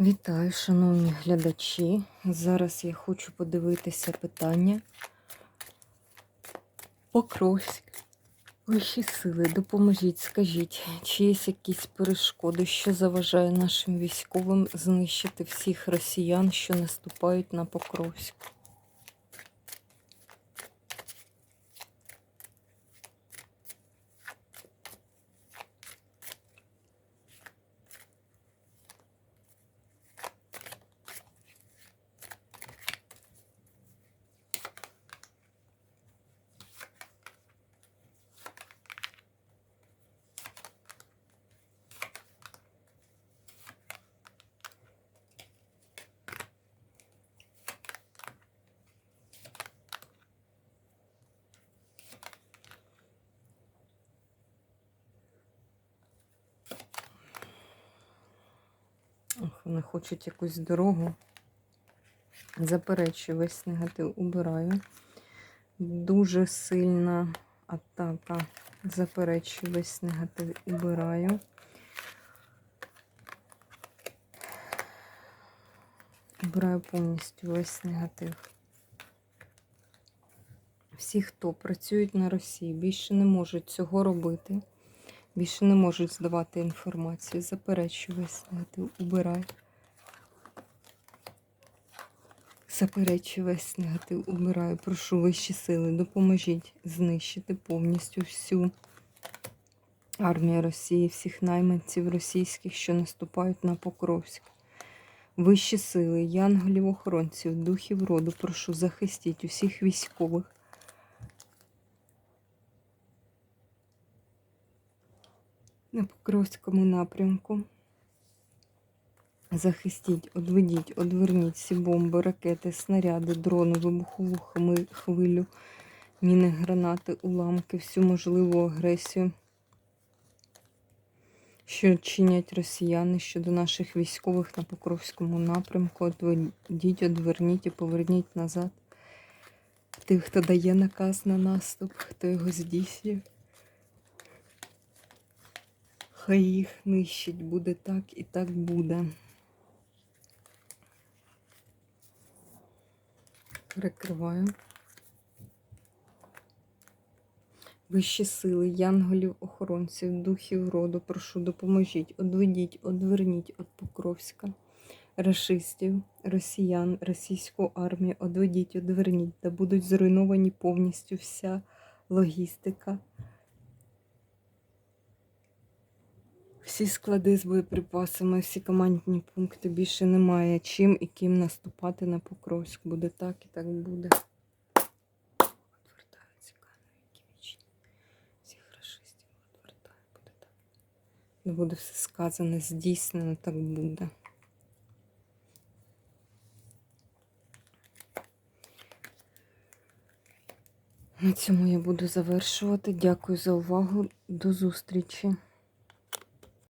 Вітаю, шановні глядачі. Зараз я хочу подивитися питання. Покровськ. Вищі сили, допоможіть, скажіть, чи є якісь перешкоди, що заважає нашим військовим знищити всіх росіян, що наступають на Покровськ? Вони хочуть якусь дорогу. Заперечую весь негатив убираю. Дуже сильна атака. Заперечую весь негатив убираю. Убираю повністю весь негатив. Всі, хто працюють на Росії, більше не можуть цього робити. Більше не можуть здавати інформацію. Заперечую весь негатив. Убирай. Заперечую весь негатив. Убираю. Прошу вищі сили. Допоможіть знищити повністю всю армію Росії, всіх найманців російських, що наступають на Покровськ. Вищі сили, янголів, охоронців, духів роду, прошу захистіть усіх військових. На Покровському напрямку. Захистіть, одведіть, одверніть всі бомби, ракети, снаряди, дрони, вибухову хвилю, міни, гранати, уламки, всю можливу агресію, що чинять росіяни щодо наших військових на Покровському напрямку. Одведіть, одверніть і поверніть назад. Тих, хто дає наказ на наступ, хто його здійснює. Хай їх нищить, буде так і так буде. Перекриваю. Вищі сили, янголів, охоронців, духів роду, прошу, допоможіть, одведіть, одверніть від Покровська, рашистів, росіян, російську армію, одведіть, одверніть, та будуть зруйновані повністю вся логістика. Всі склади з боєприпасами, всі командні пункти більше немає чим і ким наступати на Покровськ. Буде так і так буде. Відвертаються камери, які вічні. Всіх рашистів відвертаю, буде так. Буде все сказане, здійснено, так буде. На цьому я буду завершувати. Дякую за увагу. До зустрічі.